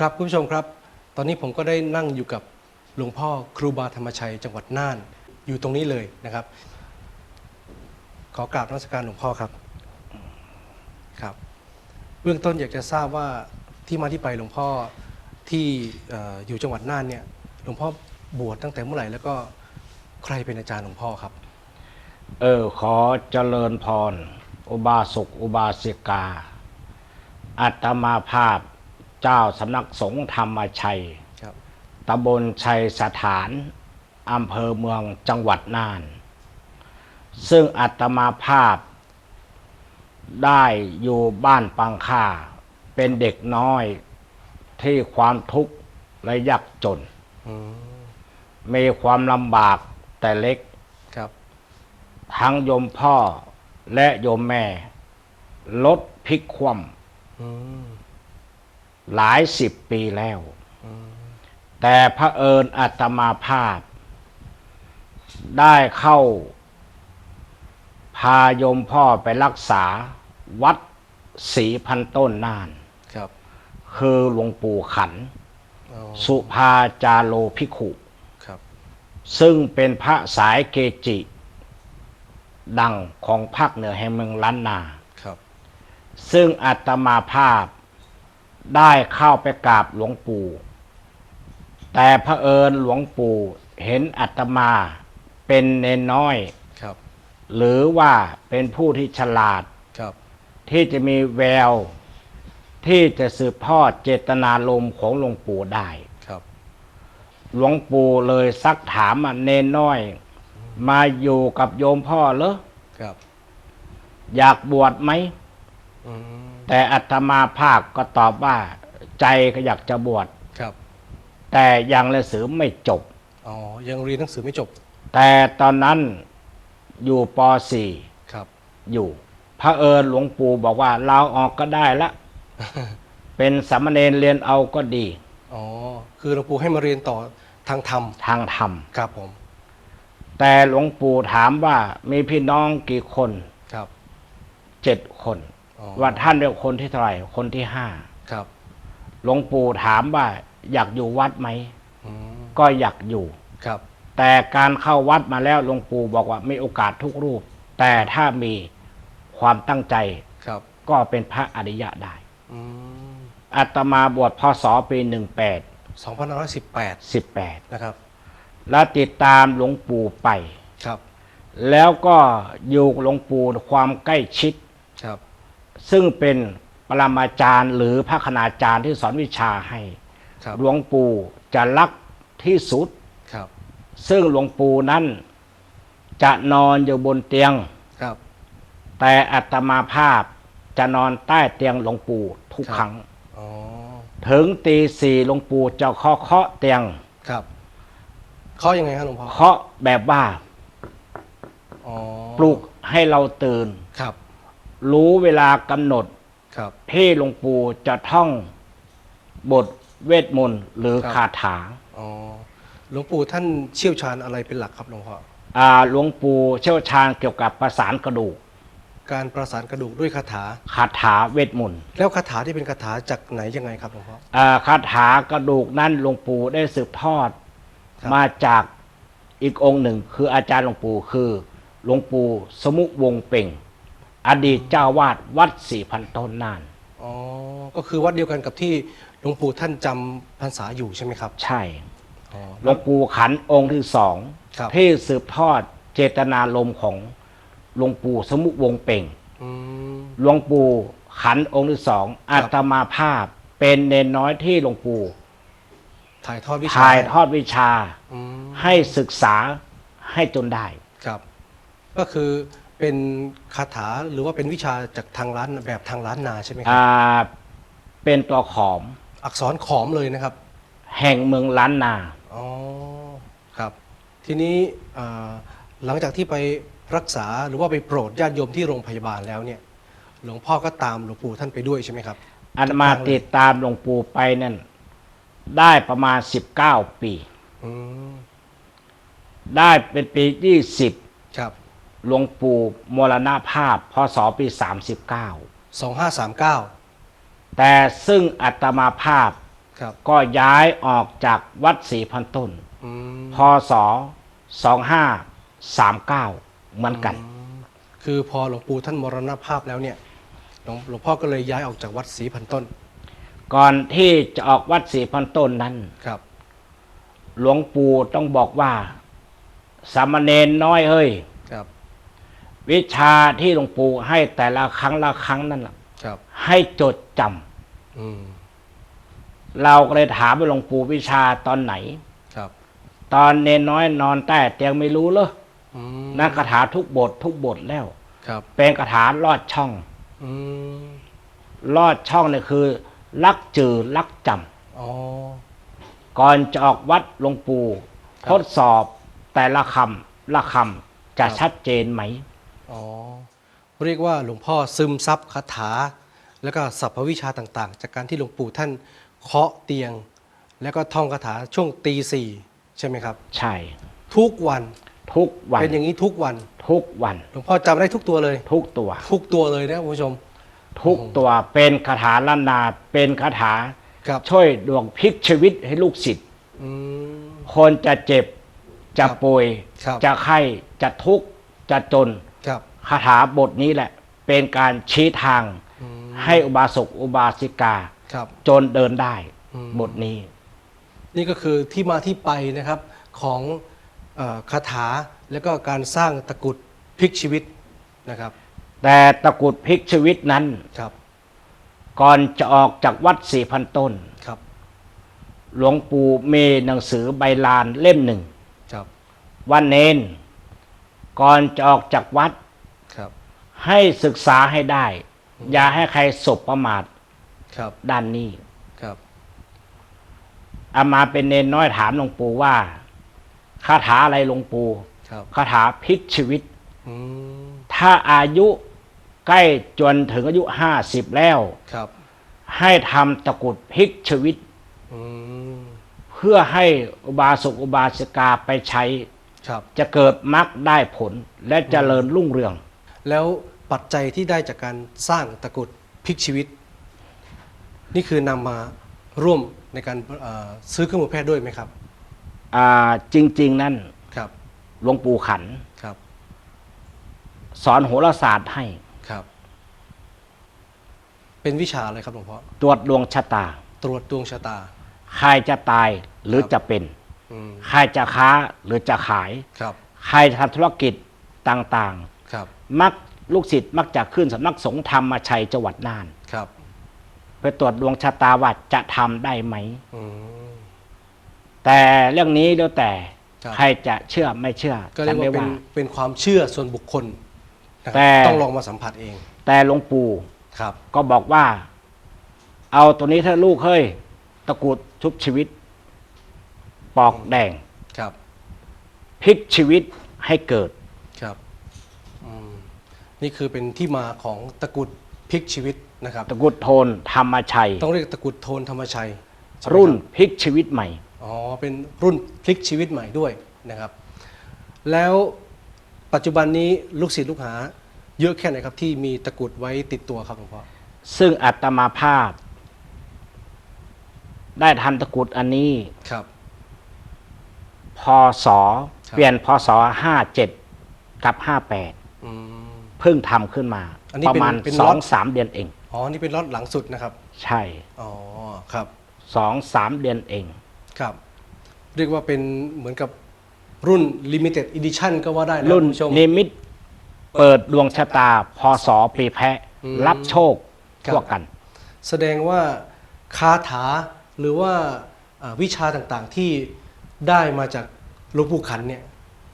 ครับคุณผู้ชมครับ ตอนนี้ผมก็ได้นั่งอยู่กับหลวงพ่อครูบาธรรมชัย จังหวัดน่านอยู่ตรงนี้เลยนะครับ ขอกราบนมัสการหลวงพ่อครับครับ เบื้องต้นอยากจะทราบว่าที่มาที่ไปหลวงพ่อที่เอ่ออยู่จังหวัดน่านเนี่ยหลวงพ่อบวชตั้งแต่เมื่อไหร่แล้วก็ใครเป็นอาจารย์หลวงพ่อครับ เออขอเจริญพร อุบาสกอุบาสิกา อัตมาภาพ เจ้าสำนักสงฆ์ธรรมชัยครับตำบลชัยสถานอำเภอเมืองจังหวัดน่าน ซึ่งอัตมาภาพ ได้อยู่บ้านปังค่า เป็นเด็กน้อยที่ความทุกข์และยากจนอืมมีความลำบากแต่เล็กครับทั้งโยมพ่อและโยมแม่ ลดพลิกคว่อืมำ หลายสิบปีแล้วอืมแต่พระเผอิญอาตมาภาพ ได้เข้า พาโยมพ่อไปรักษาวัดศรีพันต้นน่านครับ คือหลวงปู่ขันอ๋อสุภาจาโลภิกขุครับ ซึ่งเป็นพระสายเกจิ ดังของภาคเหนือแห่งเมืองล้านนาครับ ซึ่งอาตมาภาพ ได้เข้าไปกราบหลวงปู่ แต่พระเผอิญหลวงปู่เห็นอาตมาเป็นเนนน้อยครับ หรือว่าเป็นผู้ที่ฉลาดครับ ที่จะมีแวว ที่จะสืบทอดเจตนารมณ์ของหลวงปู่ได้ครับ หลวงปู่เลยซักถามว่าเนนน้อย มาอยู่กับโยมพ่อเหรอครับ อยากบวชไหมอืม แต่อัตมาภาคก็ตอบว่าใจก็อยากจะบวชครับ แต่ยังเรียนหนังสือไม่จบ อ๋อ ยังเรียนหนังสือไม่จบ แต่ตอนนั้นอยู่ป ครับ .4 อยู่ พระเผอิญหลวงปู่บอกว่าเราออกก็ได้ละ เป็นสามเณรเรียนเอาก็ดี อ๋อ คือหลวงปู่ให้มาเรียนต่อทางธรรม ทางธรรม ครับผม แต่หลวงปู่ถามว่ามีพี่น้องกี่คนครับ เจ็ดคนอ๋อ ว่าท่านเป็นคนที่เท่าไหร่คนที่ห้าครับหลวงปู่ถามว่า อยากอยู่วัดไหมอืมก็อยากอยู่ครับ แต่การเข้าวัดมาแล้วหลวงปู่บอกว่ามีโอกาสทุกรูป แต่ถ้ามีความตั้งใจครับ ก็เป็นพระอริยะได้อืมอาตมาบวชพศปีหนึ่งแปด2518สิบแปดนะครับ แล้วติดตามหลวงปู่ไปครับ แล้วก็อยู่กับหลวงปู่ความใกล้ชิดครับ ซึ่งเป็นปรมาจารย์หรือพระคณาจารย์ที่สอนวิชาให้ครับหลวงปู่จะรักที่สุดครับ ซึ่งหลวงปู่นั้นจะนอนอยู่บนเตียงครับ แต่อัตมาภาพจะนอนใต้เตียงหลวงปู่ทุกครับครั้งอ๋อถึงตีสี่หลวงปู่จะเคาะเคาะเตียงครับข้อยังไงครับหลวงพ่อเคาะแบบว่าอ๋อปลุกให้เราตื่นครับ รู้เวลากำหนดครับที่หลวงปู่จะท่องบทเวทมนต์หรือครับคาถาอ๋อหลวงปู่ท่านเชี่ยวชาญอะไรเป็นหลักครับหลวงพ่ออ่าหลวงปู่เชี่ยวชาญเกี่ยวกับประสานกระดูก การประสานกระดูกด้วยคาถาคาถาเวทมนต์แล้วคาถาที่เป็นคาถาจากไหนยังไงครับหลวงพ่ออ่าคาถากระดูกนั้นหลวงปู่ได้สืบทอดครับมาจากอีกองค์หนึ่ง คืออาจารย์หลวงปู่คือหลวงปู่สมุวงศ์เป่ง อดีตเจ้าวาดวัดสี่พันต้นน่าน อ๋อ ก็คือวัดเดียวกันกับที่หลวงปู่ท่านจำพรรษาอยู่ใช่ไหมครับใช่อ๋อ หลวงปู่ขันองค์ที่สองครับ ที่สืบทอดเจตนารมณ์ของหลวงปู่สมุวงศ์เป่ง อืม หลวงปู่ขันองค์ที่สองอาตมาภาพเป็นเนนน้อยที่หลวงปู่ถ่ายทอดวิชาถ่ายทอดวิชาอืมให้ศึกษาให้จนได้ ครับ ก็คือ เป็นคาถาหรือว่าเป็นวิชาจากทางร้านแบบทางร้านนาใช่ไหมครัอ่าบเป็นตัวขอม อักษรขอมเลยนะครับแห่งเมืองล้านนา อ๋อครับ ทีนี้อ่าหลังจากที่ไปรักษาหรือว่าไปโปรดญาติโยมที่โรงพยาบาลแล้วเนี่ย หลวงพ่อก็ตามหลวงปู่ท่านไปด้วยใช่ไหมครับ อันมาติดตามหลวงปู่ไปนั่นได้ประมาณ 19 ปี อืมได้เป็นปีครับ20 หลวงปู่มรณภาพพศปี 39สองห้าสามเก้าแต่ซึ่งอัตมาภาพครับก็ย้ายออกจากวัดศรีพันต้น อืมพศ 2539 เหมือนกัน คือพอหลวงปู่ท่านมรณภาพแล้วเนี่ยหลวงหลวงพ่อก็เลยย้ายออกจากวัดศรีพันต้นก่อนที่จะออกวัดศรีพันต้นนั้น ครับหลวงปู่ต้องบอกว่าสามเณรน้อยเฮ้ยครับ วิชาที่หลวงปู่ให้แต่ละครั้งละครั้งนั่นน่ะครับ ให้จดจอืมำเราก็เลยถามไปหลวงปู่วิชาตอนไหน ครับ ตอนเนนน้อยนอนใต้เตียงไม่รู้เหรออืมนั่นคาถาทุกบททุกบทแล้ว ครับเป็นคาถาลอดช่อง อืมลอดช่องเนี่ยคือ ลักจือลักจอ๋อำก่อนจะออกวัดหลวงปู่ครับทดสอบแต่ละคำละคำจะครับ ชัดเจนไหม อ๋อเรียกว่าหลวงพ่อซึมซับคาถา แล้วก็สรรพวิชาต่างๆ จากการที่หลวงปู่ท่านเคาะเตียง แล้วก็ท่องคาถาช่วงตีสี่ใช่ไหมครับ ใช่ ทุกวันทุกวันเป็นอย่างนี้ทุกวัน ทุกวันหลวงพ่อจำได้ทุกตัวเลย ทุกตัว ทุกตัวเลยนะคุณผู้ชม ทุกตัวเป็นคาถาล้านนา เป็นคาถาครับช่วยดวงพลิกชีวิตให้ลูกศิษย์อืม คนจะเจ็บ จะครับป่วย ครับ จะไข้ จะทุกข์ จะจน ครับคาถาบทนี้แหละ เป็นการชี้ทางอืมให้อุบาสกอุบาสิกา ครับ จนเดินได้อืม บทนี้ นี่ก็คือที่มาที่ไปนะครับของเออคาถาแล้วก็การสร้างตะกรุดพลิกชีวิตนะครับแต่ตะกรุดพลิกชีวิตนั้น ครับก่อนจะออกจากวัดสี่พันต้น ครับหลวงปู่มีหนังสือใบลานเล่มหนึ่ง ครับว่าเนน ก่อนจะออกจากวัดครับ ให้ศึกษาให้ได้ อย่าให้ใครสบประมาทครับด้านนี้ครับอามาเป็นเนนน้อยถามหลวงปู่ว่าคาถาอะไรหลวงปู่ครับคาถาพลิกชีวิตอืมถ้าอายุใกล้จนถึงอายุห้าสิบแล้วครับ ให้ทำตะกรุดพลิกชีวิตอืมเพื่อให้อุบาสกอุบาสิกาไปใช้ ครับจะเกิดมรรคได้ผลและเจริญรุ่งเรือง แล้วปัจจัยที่ได้จากการสร้างตะกรุดพลิกชีวิต นี่คือนำมาร่วมในการเอ่อซื้อเครื่องมือแพทย์ด้วยไหมครับ อ่าจริง ๆ นั่นครับ หลวงปู่ขัน ครับ สอนโหราศาสตร์ให้ครับ เป็นวิชาอะไรครับหลวงพ่อ ตรวจดวงชะตา ตรวจดวงชะตา ใครจะตายหรือครับ จะเป็นอืม ใครจะค้าหรือจะขาย ครับ ใครจะทำธุรกิจต่างครับ ๆ มักลูกศิษย์มักจะขึ้นสำนักสงฆ์ธรรมชัยจังหวัดน่าน ครับไปตรวจดวงชะตาว่าจะทำได้ไหม อืม แต่เรื่องนี้แล้วแต่ครับ ใครจะเชื่อไม่เชื่อก็เรียกจำได้ว่าเป็นว่า เป็นความเชื่อส่วนบุคคลนะครับแต่ต้องลองมาสัมผัสเอง แต่หลวงปู่ครับ ก็บอกว่า เอาตัวนี้เถอะลูกเฮ้ยตะกรุดชุบชีวิต ปอกแดงครับพลิกชีวิตให้เกิด ครับอืมนี่คือเป็นที่มาของตะกรุดพลิกชีวิตนะครับ ตะกรุดโทนธรรมชัย ต้องเรียกตะกรุดโทนธรรมชัยใช่ไหมคบรุ่นพลิกชีวิตใหม่ อ๋อเป็นรุ่นพลิกชีวิตใหม่ด้วยนะครับ แล้วปัจจุบันนี้ลูกศิษย์ลูกหา เยอะแค่ไหนครับที่มีตะกรุดไว้ติดตัวครับหลวงพ่อซึ่งอัตมาภาพ ได้ทำตะกรุดอันนี้ ครับ พศครับ เปลี่ยนพศห้าเจ็ดกับห้าแปดอืม เพิ่งทำขึ้นมา อันนี้ประเป็นมาณเป็นสล็ออตงสามเดือนเอง อ๋อ นี่เป็นล็อตหลังสุดนะครับ ใช่อ๋อ ครับ สองสามเดือนเอง ครับ เรียกว่าเป็นเหมือนกับรุ่น limited edition ก็ว่าได้นะรุ่นคุณผู้ชม นิมิตเปิดดวงชะตา พศปีแพะ อืมรับโชคครับ ทั่วกัน แสดงว่าคาถาหรือว่าอ่าวิชาต่างๆ ที่ ได้มาจากหลวงปู่ขันเนี่ย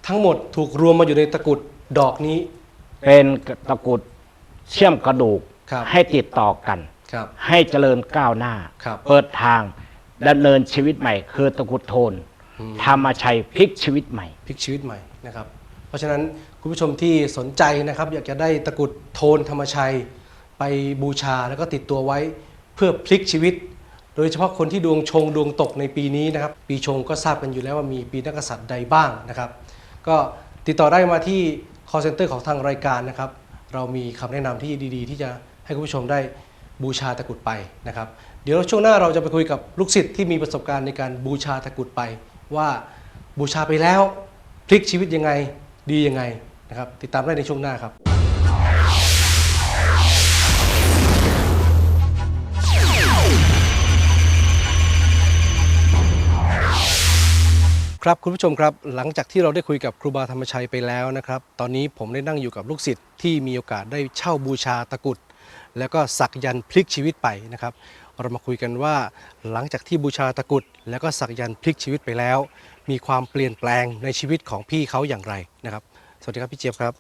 ทั้งหมดถูกรวมมาอยู่ในตะกรุดดอกนี้ เป็นตะกรุดเชื่อมกระดูกครับให้ติดต่อกัน ครับให้เจริญก้าวหน้า ครับเปิดทางดำเนินชีวิตใหม่ คือตะกรุดโทนอืม ธรรมชัยพลิกชีวิตใหม่ พลิกชีวิตใหม่นะครับ เพราะฉะนั้นคุณผู้ชมที่สนใจนะครับ อยากจะได้ตะกรุดโทนธรรมชัย ไปบูชาแล้วก็ติดตัวไว้เพื่อพลิกชีวิต โดยเฉพาะคนที่ดวงชงดวงตกในปีนี้นะครับ ปีชงก็ทราบกันอยู่แล้วว่ามีปีนักกษัตริย์ใดบ้างนะครับ ก็ติดต่อได้มาที่ call center ของทางรายการนะครับ เรามีคำแนะนำที่ดีๆ ที่จะให้คุณผู้ชมได้บูชาตะกุดไปนะครับ เดี๋ยวช่วงหน้าเราจะไปคุยกับลูกศิษย์ที่มีประสบการณ์ในการบูชาตะกุดไป ว่าบูชาไปแล้วพลิกชีวิตยังไงดียังไงนะครับ ติดตามได้ในช่วงหน้าครับ ครับคุณผู้ชมครับหลังจากที่เราได้คุยกับครูบาธรรมชัยไปแล้วนะครับ ตอนนี้ผมได้นั่งอยู่กับลูกศิษย์ที่มีโอกาสได้เช่าบูชาตะกรุด แล้วก็สักยันต์พลิกชีวิตไปนะครับ เรามาคุยกันว่าหลังจากที่บูชาตะกรุด แล้วก็สักยันต์พลิกชีวิตไปแล้ว มีความเปลี่ยนแปลงในชีวิตของพี่เขาอย่างไรนะครับ สวัสดีครับพี่เจี๊ยบครับ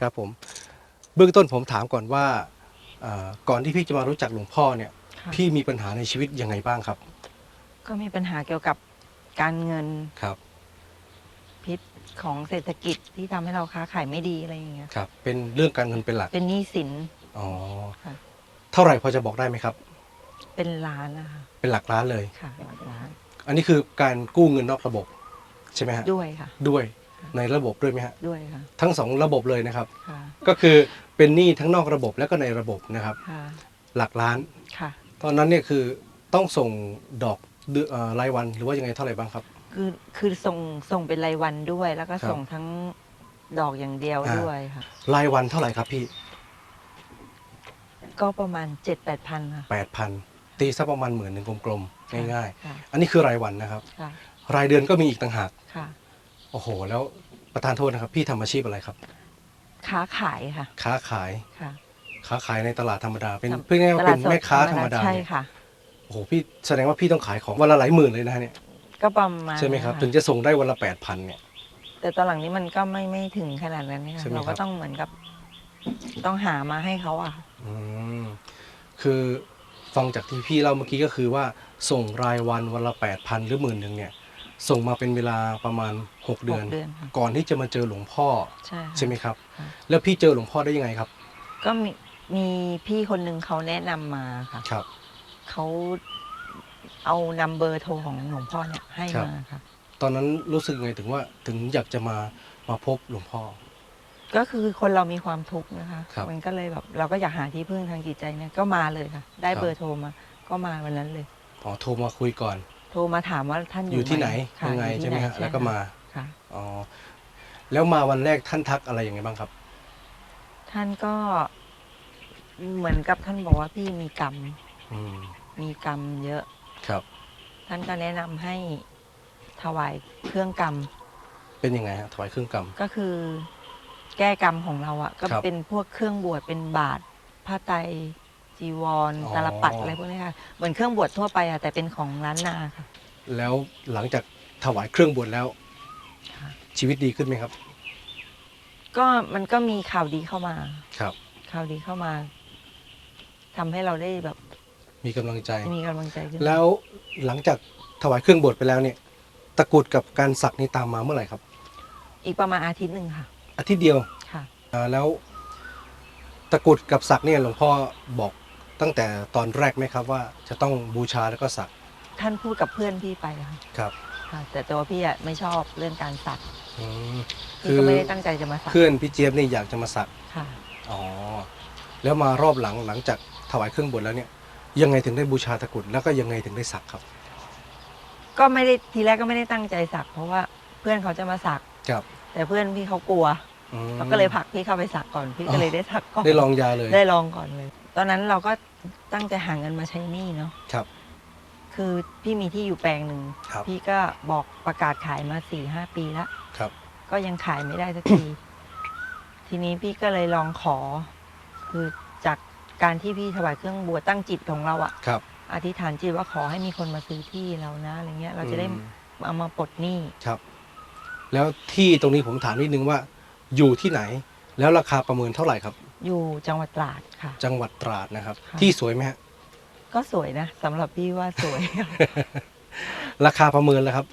ครับผม เบื้องต้นผมถามก่อนว่าเอ่อก่อนที่พี่จะมารู้จักหลวงพ่อเนี่ย ค่ะ พี่มีปัญหาในชีวิตยังไงบ้างครับ ก็มีปัญหาเกี่ยวกับ การเงินครับ พิษของเศรษฐกิจที่ทำให้เราค้าขายไม่ดีอะไรอย่างเงี้ย ครับ เป็นเรื่องการเงินเป็นหลัก เป็นหนี้สิน อ๋อ ค่ะ เท่าไหร่พอจะบอกได้ไหมครับ เป็นล้านนะคะเป็นหลักล้านเลย ค่ะหลักล้านอันนี้คือการกู้เงินนอกระบบ ใช่ไหมฮะ ด้วยค่ะ ด้วย ในระบบด้วยไหมฮะ ด้วยค่ะ ทั้งสองระบบเลยนะครับ ค่ะ ก็คือเป็นหนี้ทั้งนอกระบบและก็ในระบบนะครับ ค่ะ หลักล้าน ค่ะ ตอนนั้นเนี่ยคือต้องส่งดอก เดือนเอ่อรายวันหรือว่ายังไงเท่าไหร่บ้างครับ คือคือส่งส่งเป็นรายวันด้วย แล้วก็ครับส่งทั้งดอกอย่างเดียวอ่า ด้วยค่ะ รายวันเท่าไหร่ครับพี่ก็ประมาณเจ็ดแปดพันค่ะแปดพันตีสักประมาณหมื่นหนึ่งกลมๆง่ายค่ะๆ อันนี้คือรายวันนะครับ ค่ะรายเดือนก็มีอีกต่างหากค่ะ โอ้โห แล้วประธานโทษนะครับ พี่ทำอาชีพอะไรครับ ค้าขายค่ะค้าขายค่ะค้าขายในตลาดธรรมดา เป็นตลาดเพื่อง่ายๆว่าเป็นสดแม่ค้าธรรมดาใช่เนี่ยค่ะ โอ้โหพี่แสดงว่าพี่ต้องขายของวันละหลายหมื่นเลยนะฮะเนี่ยก็ประมาณใช่ไหมครับนั้นถึงจะส่งได้วันละแปดพันเนี่ย แต่ตอนหลังนี้มันก็ไม่ไม่ถึงขนาดนั้นเนี่ยใช่ไหมเราครัก็บต้องเหมือนกับ ต้องหามาให้เขาอะ อืมคือฟังจากที่พี่เล่าเมื่อกี้ก็คือว่าส่งรายวันวันละแปดพันหรือหมื่นหนึ่งเนี่ย ส่งมาเป็นเวลาประมาณ6เดือน หกเดือนค่ะ ก่อนที่จะมาเจอหลวงพ่อใช่ค่ะใช่ไหมครับค่ะแล้วพี่เจอหลวงพ่อได้ยังไงครับก็มีมีพี่คนหนึ่งเขาแนะนำมาค่ะ ครับ เขาเอานำเบอร์โทรของหลวงพ่อเนี่ยให้ครับมาค่ะ ตอนนั้นรู้สึกยังไงถึงว่าถึงอยากจะมามาพบหลวงพ่อ ก็คือคนเรามีความทุกข์นะคะครับ มันก็เลยแบบเราก็อยากหาที่พึ่งทางจิตใจเนี่ยก็มาเลยค่ะ ได้ครับเบอร์โทรมา ก็มาวันนั้นเลย อ๋อโทรมาคุยก่อน โทรมาถามว่าท่านออยู่ยู่ที่ไหนค่ะยังไงอยู่ใช่ที่ไหมนฮะแล้วก็มาค่ะ อ๋อแล้วมาวันแรกท่านทักอะไรยังไงบ้างครับ ท่านก็เหมือนกับท่านบอกว่าพี่มีกรรม อืม มีกรรมเยอะ ครับ ท่านก็แนะนำให้ถวายเครื่องกรรม เป็นยังไงฮะถวายเครื่องกรรม ก็คือแก้กรรมของเราอะ่ะ ก็ครับเป็นพวกเครื่องบวชเป็นบาทผ้าไตรจีวรอ๋อ ตาลปัดอะไรพวกนี้ค่ะเหมือนเครื่องบวชทั่วไปอะแต่เป็นของร้านนาค่ะ แล้วหลังจากถวายเครื่องบวชแล้ว ค่ะ ชีวิตดีขึ้นไหมครับ ก็มันก็มีข่าวดีเข้ามา ครับ ข่าวดีเข้ามาทำให้เราได้แบบ มีกำลังใจ มีกำลังใจขึ้นแล้วหลังจากถวายเครื่องบวชไปแล้วเนี่ย ตะกรุดกับการสักนี่ตามมาเมื่อไหร่ครับ อีกประมาณอาทิตย์หนึ่งค่ะ อาทิตย์เดียวค่ะ อ่าแล้วตะกรุดกับสักเนี่ยหลวงพ่อบอกตั้งแต่ตอนแรกไหมครับว่าจะต้องบูชาแล้วก็สักท่านพูดกับเพื่อนพี่ไปค่ะครับค่ะ แต่ตัวพี่อะไม่ชอบเรื่องการสักอืมพี่ก็ไม่ได้ตั้งใจจะมาสักเพื่อนพี่เจี๊ยบนี่อยากจะมาสัก ค่ะ อ๋อ แล้วมารอบหลังหลังจากถวายเครื่องบวชแล้วเนี่ย ยังไงถึงได้บูชาตะกรุดแล้วก็ยังไงถึงได้สักครับ ก็ไม่ได้ทีแรกก็ไม่ได้ตั้งใจสัก เพราะว่าเพื่อนเขาจะมาสัก ครับแต่เพื่อนพี่เขากลัวอืม เขาก็เลยผลักพี่เข้าไปสักก่อนพี่ก็เลยได้สักก่อนได้ลองยาเลยได้ลองก่อนเลย ตอนนั้นเราก็ตั้งใจหาเงินมาใช้หนี้เนาะครับ คือพี่มีที่อยู่แปลงหนึ่งครับพี่ก็บอกประกาศขายมาสี่ห้าปีแล้วครับ ก็ยังขายไม่ได้สักที ทีนี้พี่ก็เลยลองขอ คือจาก การที่พี่ถวายเครื่องบวชตั้งจิตของเราอะครับ อธิษฐานจิตว่าขอให้มีคนมาซื้อที่เรานะอะไรเงี้ย เราจะได้อืม เอามาปลดหนี้ครับ แล้วที่ตรงนี้ผมถามนิดนึงว่า อยู่ที่ไหน แล้วราคาประเมินเท่าไหร่ครับ อยู่จังหวัดตราดค่ะ จังหวัดตราดนะครับ ค่ะ ที่สวยไหมฮะ ก็สวยนะสำหรับพี่ว่าสวย ราคาประเมินแล้วครับ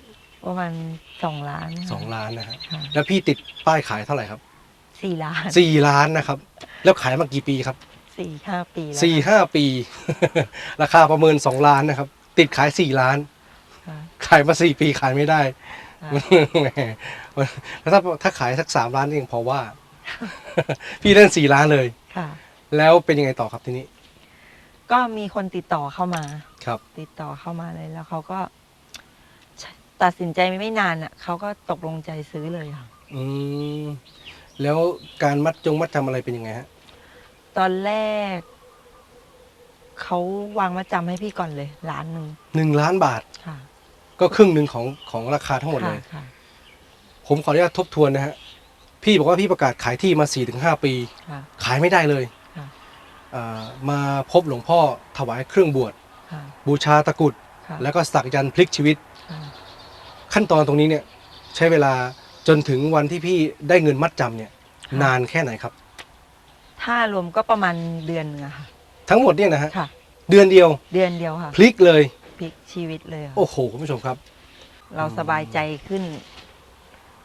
ประมาณสองล้านสองล้านนะฮะค่ะแล้วพี่ติดป้ายขายเท่าไหร่ครับสี่ล้านสี่ล้านนะครับ แล้วขายมากี่ปีครับ สี่ห้าปีแล้วสี่ห้าปี ราคาประเมินสองล้านนะครับ ติดขายสี่ล้าน ค่ะขายมาสี่ปีขายไม่ได้ค่ะแหมแล้วถ้าถ้าขายสักสามล้านนี่ยังพอว่า พี่เล่นสี่ล้านเลย ค่ะ แล้วเป็นยังไงต่อครับทีนี้ก็มีคนติดต่อเข้ามา ครับ ติดต่อเข้ามาเลยแล้วเขาก็ ตัดสินใจไม่นานอะเขาก็ตกลงใจซื้อเลยค่ะ อืมแล้วการมัดจงมัดทำอะไรเป็นยังไงฮะ ตอนแรก เขาวางมาจำให้พี่ก่อนเลยล้านหนึ่งหนึ่งล้านบาทค่ะก็ครึ่งหนึ่งของของราคาทั้งหมดเลค่ะย ค่ะผมขออนุญาตทบทวนนะฮะพี่บอกว่าพี่ประกาศขายที่มา4ี่ถึงหปี ค่ะ ขายไม่ได้เลยค่ะอ่ามาพบหลวงพ่อถวายเครื่องบวช ค่ะบูชาตะกรุด ค่ะแล้วก็สักยันต์พลิกชีวิต ค่ะขั้นตอนตรงนี้เนี่ย ใช้เวลาจนถึงวันที่พี่ได้เงินมัดจำเนี่ยค่ะนานแค่ไหนครับ ถ้ารวมก็ประมาณเดือนหนึงอะค่ะ ทั้งหมดเนี่ยนะฮะค่ะ เดือนเดียวเดือนเดียวค่ะพลิกเลย พลิกชีวิตเลยค่ะโอ้โหคุณผู้ชมครับ เราสบายใจขึ้น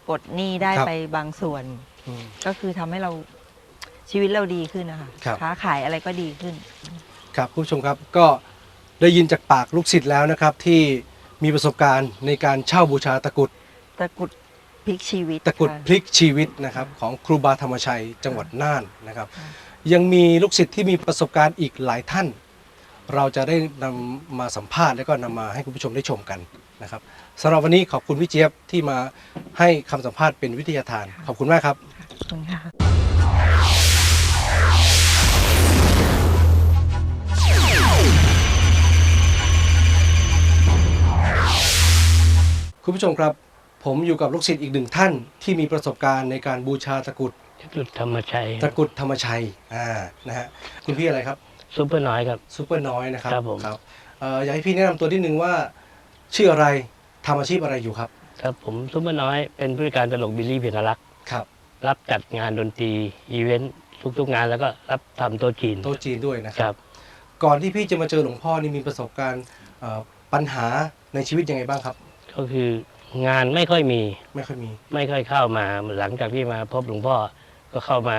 ปลดหนี้ได้ครับ ไปบางส่วน อืม ก็คือทำให้เราชีวิตเราดีขึ้นนะคะครับ ค้าขายอะไรก็ดีขึ้น ครับคุณผู้ชมครับก็ได้ยินจากปากลูกศิษย์แล้วนะครับที่มีประสบการณ์ในการเช่าบูชาตะกรุด ตะกรุด พลิกชีวิตตะกรุดค่พลิกชีวิตนะครับของครูบาธรรมชัยจังหวัดน่านนะครับค่ะยังมีลูกศิษย์ที่มีประสบการณ์อีกหลายท่าน เราจะได้นำมาสัมภาษณ์ และก็นำมาให้คุณผู้ชมได้ชมกันนะครับสำหรับวันนี้ขอบคุณพี่เจี๊ยบที่มาให้คำสัมภาษณ์เป็นวิทยาทาน ขอบคุณมากครับ ขอบคุณค่ะ คุณผู้ชมครับ ผมอยู่กับลูกศิษย์อีกหนึ่งท่านที่มีประสบการณ์ในการบูชาตะกรุดจุดธรรมชัยตะกรุดธรรมชัยอ่านะฮะคุณพี่อะไรครับซุปเปอร์น้อยครับซูเปอร์น้อยนะครับครับผมครับเอ่ออยากให้พี่แนะนำตัวนิดนึงว่า ชื่ออะไรทำอาชีพอะไรอยู่ครับครับผมซุปเปอร์น้อยเป็นผู้จัดการตลกบิลลี่เพียรรักษ์ครับ รับจัดงานดนตรีอีเวนต์ทุกๆงานแล้วก็รับทำโต๊ะจีนโต๊ะจีนด้วยนะคครับ รับ ก่อนที่พี่จะมาเจอหลวงพ่อนี่มีประสบการณ์เอ่อปัญหาในชีวิตยังไงบ้างครับ ก็คือ งานไม่ค่อยมี ไม่ค่อยมี ไม่ค่อยเข้ามา หลังจากที่มาพบหลวงพ่อก็เข้ามา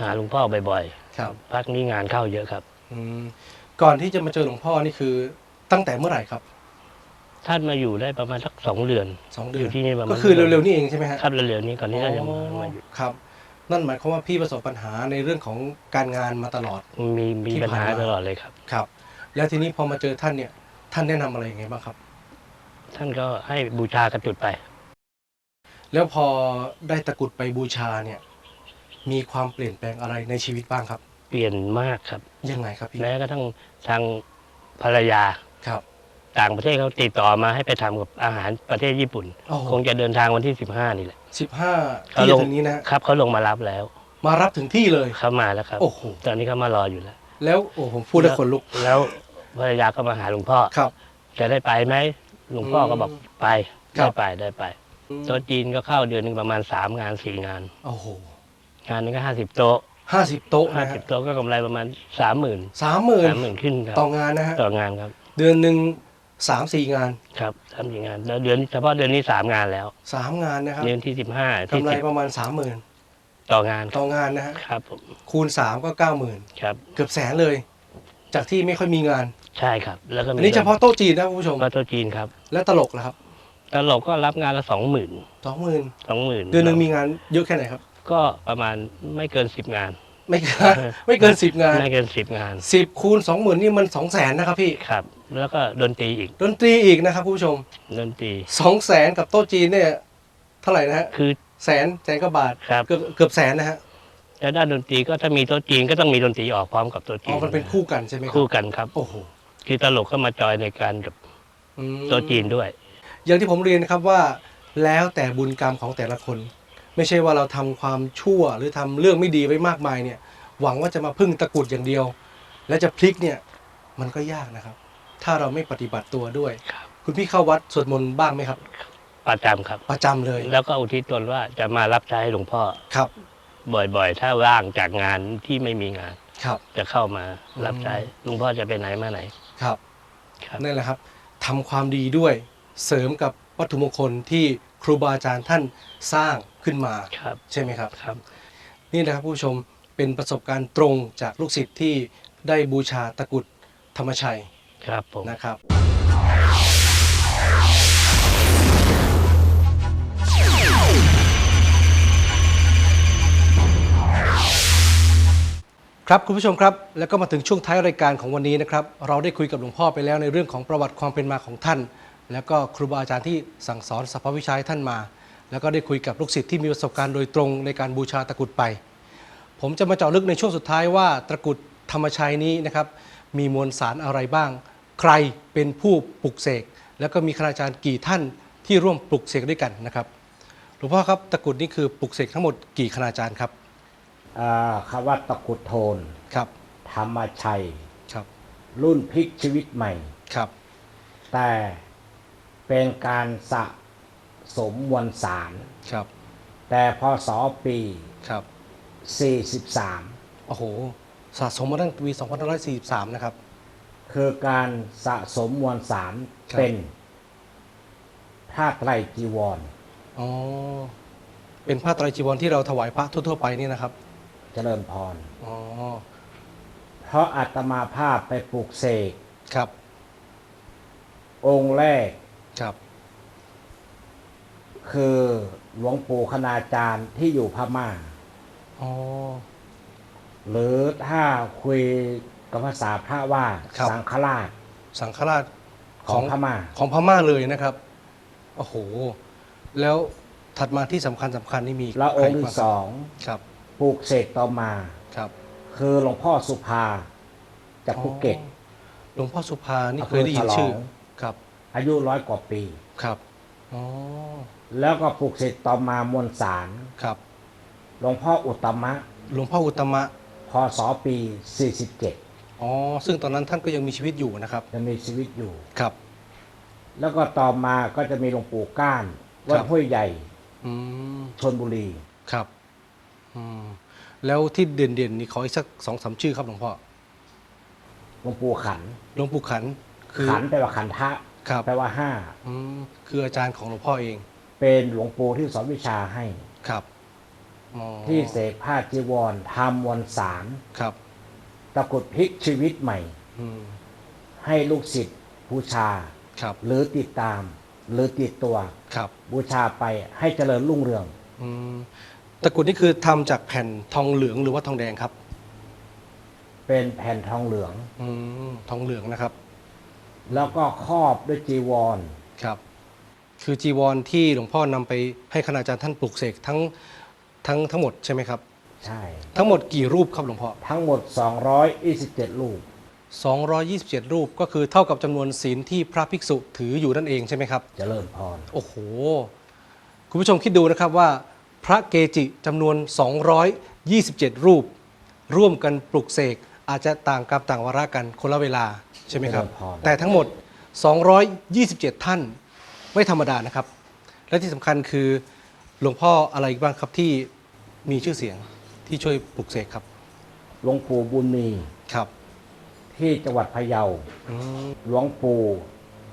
หาหลวงพ่อบ่อยครับ ๆพักนี้งานเข้าเยอะครับ อืมก่อนที่จะมาเจอหลวงพ่อนี่คือตั้งแต่เมื่อไหร่ครับท่านมาอยู่ได้ประมาณสักสองเดือน สองเดืออนยู่ที่นี่ประมาณก็คือเร็วๆนี่เองใช่ไหมฮะครับเร็วๆนี้ก่อนที่ท่านจะมามาอยู่ครับ นั่นหมายความว่าพี่ประสบปัญหาในเรื่องของการงานมาตลอด มีมีที่ปัญหาผ่านมา ตลอดเลยครับ ครับ แล้วทีนี้พอมาเจอท่านเนี่ย ท่านแนะนำอะไรยังไงบ้างครับ ท่านก็ให้บูชากระจุดไป แล้วพอได้ตะกรุดไปบูชาเนี่ย มีความเปลี่ยนแปลงอะไรในชีวิตบ้างครับ เปลี่ยนมากครับ ยังไงครับพี่แม้กระทั่งทางภรรยาครับ ต่างประเทศเขาติดต่อมาให้ไปทำกับอาหารประเทศญี่ปุ่น โอ้โห คงจะเดินทางวันที่สิบห้านี่แหละ สิบห้าเขาที่ลจะงถึงนี้นะฮะครับเขาลงมารับแล้วมารับถึงที่เลย เขามาแล้วครับ โอ้โห ตอนนี้เขามารออยู่แล้ว แล้วโอ้ผมพูดแล้วขนลุกแล้วภรรยาก็มาหาหลวงพ่อ ครับ จะได้ไปไหม หลวงพ่อก็บอกไปครัได้บ ไปได้ไปโต๊ะจีนก็เข้าเดือนหนึ่งประมาณสามงานสี่งาน โอ้โหงานหนึงก็ห้าสิบโต๊ะห้าสิบโต๊ะห้านะสิฮะบโต๊ะก็กำไรประมาณสามหมื่นสามหมื่นสามหมื่นขึ้นครับต่องานนะฮะต่องานครับเดือนหนึ่งสามสี่งานครับทำอย่างงานแล้วเดือนเฉพาะเดือนนี้สามงานแล้ว สามงานนะครับเดือนที่สิบห้าที่กำไรสิบประมาณสามหมื่นต่องานต่องานนะฮะครับผมคูณสามก็เก้าหมื่นครับ เกือบแสนเลย จากที่ไม่ค่อยมีงาน ใช่ครับ แล้วก็มีอันนี้เฉพาะโต๊ะจีนนะคุณผู้ชม เฉพาะโต๊ะจีนครับและตลกนะครับตลกก็รับงานละสองหมื่นสองหมื่นสองหมื่นเดือนหนึ่งมีงานเยอะแค่ไหนครับ ก็ประมาณไม่เกินสิบงาน ไม่เกินไม่เกินสิบงานไม่เกินสิบงานสิบคูณสองหมื่นนี่มันสองแสนนะครับพี่ครับ แล้วก็ดนตรีอีกดนตรีอีกนะครับคุณผู้ชมดนตรีสองแสนกับโต๊ะจีนเนี่ยเท่าไหร่นะฮะคือแสนแสนกว่าบาทครับเกือบเกือบแสนนะฮะแล้วด้านดนตรีก็ถ้ามีโต๊ะจีนก็ต้องมีดนตรีออกพร้อมกับโต๊ะอ๋จีอนมันเป็นคู่กันใช่ไหมครัคู่กันครับโอ้โห คือตลกก็มาจอยในการกับอืมโต๊ะจีนด้วย อย่างที่ผมเรียนนะครับว่า แล้วแต่บุญกรรมของแต่ละคน ไม่ใช่ว่าเราทำความชั่วหรือทำเรื่องไม่ดีไว้มากมายเนี่ย หวังว่าจะมาพึ่งตะกรุดอย่างเดียว และจะพลิกเนี่ยมันก็ยากนะครับ ถ้าเราไม่ปฏิบัติตัวด้วย ครับ คุณพี่เข้าวัดสวดมนต์บ้างไหมครับ ประจำครับ ประจำเลยแล้วก็อุทิศตนว่าจะมารับใช้หลวงพ่อ ครับบ่อยๆ ถ้าว่างจากงานที่ไม่มีงาน ครับ จะเข้ามารับใช้อืมหลวงพ่อจะไปไหนมาไหน ครับครับนั่นแหละครับทำความดีด้วยเสริมกับวัตถุมงคลที่ครูบาอาจารย์ท่านสร้างขึ้นมาครับใช่ไหมครับ ครับ นี่นะครับผู้ชมเป็นประสบการณ์ตรงจากลูกศิษย์ที่ได้บูชาตะกรุดธรรมชัยครับผม นะครับ ครับคุณผู้ชมครับ แล้วก็มาถึงช่วงท้ายรายการของวันนี้นะครับเราได้คุยกับหลวงพ่อไปแล้วในเรื่องของประวัติความเป็นมาของท่าน แล้วก็ครูบาอาจารย์ที่สั่งสอนสรรพวิชาให้ท่านมา แล้วก็ได้คุยกับลูกศิษย์ที่มีประสบการณ์โดยตรงในการบูชาตะกรุดไป ผมจะมาเจาะลึกในช่วงสุดท้ายว่าตะกรุดธรรมชัยนี้นะครับมีมวลสารอะไรบ้าง ใครเป็นผู้ปลุกเสกแล้วก็มีคณาจารย์กี่ท่านที่ร่วมปลุกเสกด้วยกันนะครับหลวงพ่อครับตะกรุดนี่คือปลุกเสกทั้งหมดกี่คณาจารย์ครับ คำว่าตะกรุดโทนครับ ธรรมชัยครับ รุ่นพลิกชีวิตใหม่ครับ แต่เป็นการสะสมมวลสารครับ แต่พศปีครับ43 โอ้โห สะสมมาตั้งปี2543 นะครับ คือการสะสมมวลสารครับเป็นผ้าไตรจีวร อ๋อ เป็นผ้าไตรจีวรที่เราถวายพระทั่วๆไปนี่นะครับ เจริญพร อ๋อ เพราะอาตมาภาพไปปลูกเสก ครับ องค์แรก ครับ คือหลวงปู่คณาจารย์ที่อยู่พม่า อ๋อ หรือถ้าคุยกับภาษาพระว่า ครับ สังฆราชสังฆราชของพม่า ของพม่าเลยนะครับ โอ้โห แล้วถัดมาที่สำคัญสำคัญนี่มีแล้วองค์ที่ใครบ้าสอง ครับ ปลูกเสกต่อมา ครับ คือหลวงพ่อสุภาจากภูเก็ตอ๋อหลวงพ่อสุภานี่อำเภอเคยได้ยินชื่อฉลองครับ อายุร้อยกว่าปี ครับ อ๋อ แล้วก็ปลูกเสกต่อมามวลสาร ครับ หลวงพ่ออุตตมะ หลวงพ่ออุตตมะ พศปี 47 อ๋อ ซึ่งตอนนั้นท่านก็ยังมีชีวิตอยู่นะครับ ยังมีชีวิตอยู่ ครับ แล้วก็ต่อมาก็จะมีหลวงปู่ก้านวัดครับห้วยใหญ่อืมชนบุรี ครับ อืมแล้วที่เด่นๆนี่ขออีกสักสองสามชื่อครับหลวงพ่อหลวงปู่ขันหลวงปู่ขันคือขันแปลว่าขันทะครับแปลว่าห้าอืมคืออาจารย์ของหลวงพ่อเอง เป็นหลวงปู่ที่สอนวิชาให้ครับอ๋อที่เสกผ้าจีวรทำมวลสารครับตะกรุดพลิกชีวิตใหม่อืมให้ลูกศิษย์บูชาครับ หรือติดตาม หรือติดตัวครับบูชาไปให้เจริญรุ่งเรืองอืม ตะกรุดนี่คือทำจากแผ่นทองเหลืองหรือว่าทองแดงครับ เป็นแผ่นทองเหลือง อืมทองเหลืองนะครับ แล้วก็ครอบด้วยจีวร ครับ คือจีวรที่หลวงพ่อนำไปให้คณาจารย์ท่านปลุกเสกทั้งทั้งทั้งหมดใช่ไหมครับ ใช่ ทั้งหมดกี่รูปครับหลวงพ่อ ทั้งหมด 227 ลูก 227 รูปก็คือเท่ากับจำนวนศีลที่พระภิกษุถืออยู่นั่นเองใช่ไหมครับ เจริญพร โอ้โห คุณผู้ชมคิดดูนะครับว่า พระเกจิจำนวน 227 รูป ร่วมกันปลุกเสกอาจจะต่างกับต่างวาระกันคนละเวลาใช่ไหมครับเจริญพรแต่ทั้งหมด 227 ท่านไม่ธรรมดานะครับ และที่สำคัญคือหลวงพ่ออะไรอีกบ้างครับที่มีชื่อเสียงที่ช่วยปลุกเสกครับหลวงปู่บุญมีครับ ที่จังหวัดพะเยาอืมหลวงปู่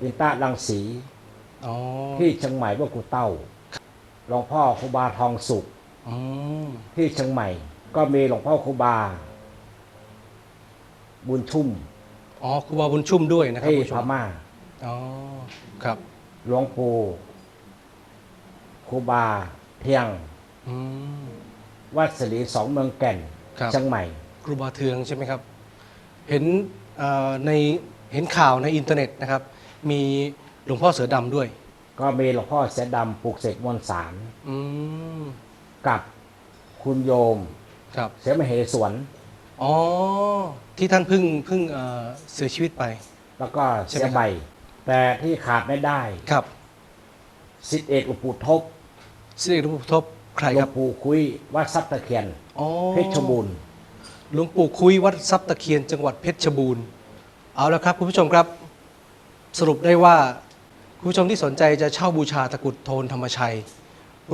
อินต้าลังสี อ๋อที่เชียงใหม่ว่ากูเต้า หลวงพ่อครูบาทองสุขอืมที่เชียงใหม่ ก็มีหลวงพ่อครูบา บุญชุ่มอ๋อครูบาบุญชุ่มด้วยนะครับที่คุณผู้ชพมม่าอ๋อครับ หลวงปู่ครูบาเทียงอืมวัดศรีสองเมืองแก่นครับเชียงใหม่ครูบาเทืองใช่ไหมครับ เห็นเอ่อในเห็นข่าวในอินเทอร์เน็ตนะครับ มีหลวงพ่อเสือดำด้วย ก็มีหลวงพ่อเสยดำปลูกเสกมวลสารอืมกับคุณโยมครับเสมเหสวนอ๋อที่ท่านเพิ่งเพิ่งเอ่อเสียชีวิตไป แล้วก็ใช่ไหมเสียใบ แต่ที่ขาดไม่ได้ครับสิทธิเอกหลวงปู่ทบสิริรุปทบใครหลควรังบปู่คุยวัดทรัพย์ตะเคียนอ๋อเพชรบูรณ์หลวงปู่คุยวัดทรัพย์ตะเคียนจังหวัดเพชรบูรณ์เอาละครับคุณผู้ชมครับ สรุปได้ว่า คุณผู้ชมที่สนใจจะเช่าบูชาตะกรุดโทนธรรมชัย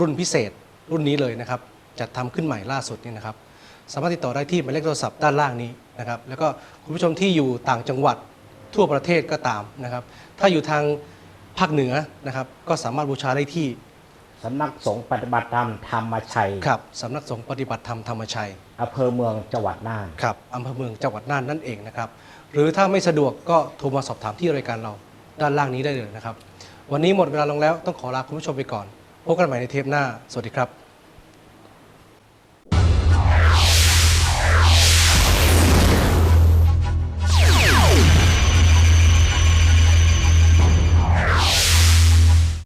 รุ่นพิเศษ รุ่นนี้เลยนะครับจัดทำขึ้นใหม่ล่าสุดนี่นะครับสามารถติดต่อได้ที่หมายเลขโทรศัพท์ด้านล่างนี้นะครับแล้วก็คุณผู้ชมที่อยู่ต่างจังหวัดทั่วประเทศก็ตามนะครับ ถ้าอยู่ทางภาคเหนือนะครับ ก็สามารถบูชาได้ที่สำนักสงฆ์ปฏิบัติธรรมธรรมชัยครับสำนักสงฆ์ปฏิบัติธรรมธรรมชัยอำเภอเมืองจังหวัดน่านครับอำเภอเมืองจังหวัดน่านนั่นเองนะครับ หรือถ้าไม่สะดวกก็โทรมาสอบถามที่รายการเราด้านล่างนี้ได้เลยนะครับ วันนี้หมดเวลาลงแล้วต้องขอลาคุณผู้ชมไปก่อน พบกันใหม่ในเทปหน้า สวัสดีครับ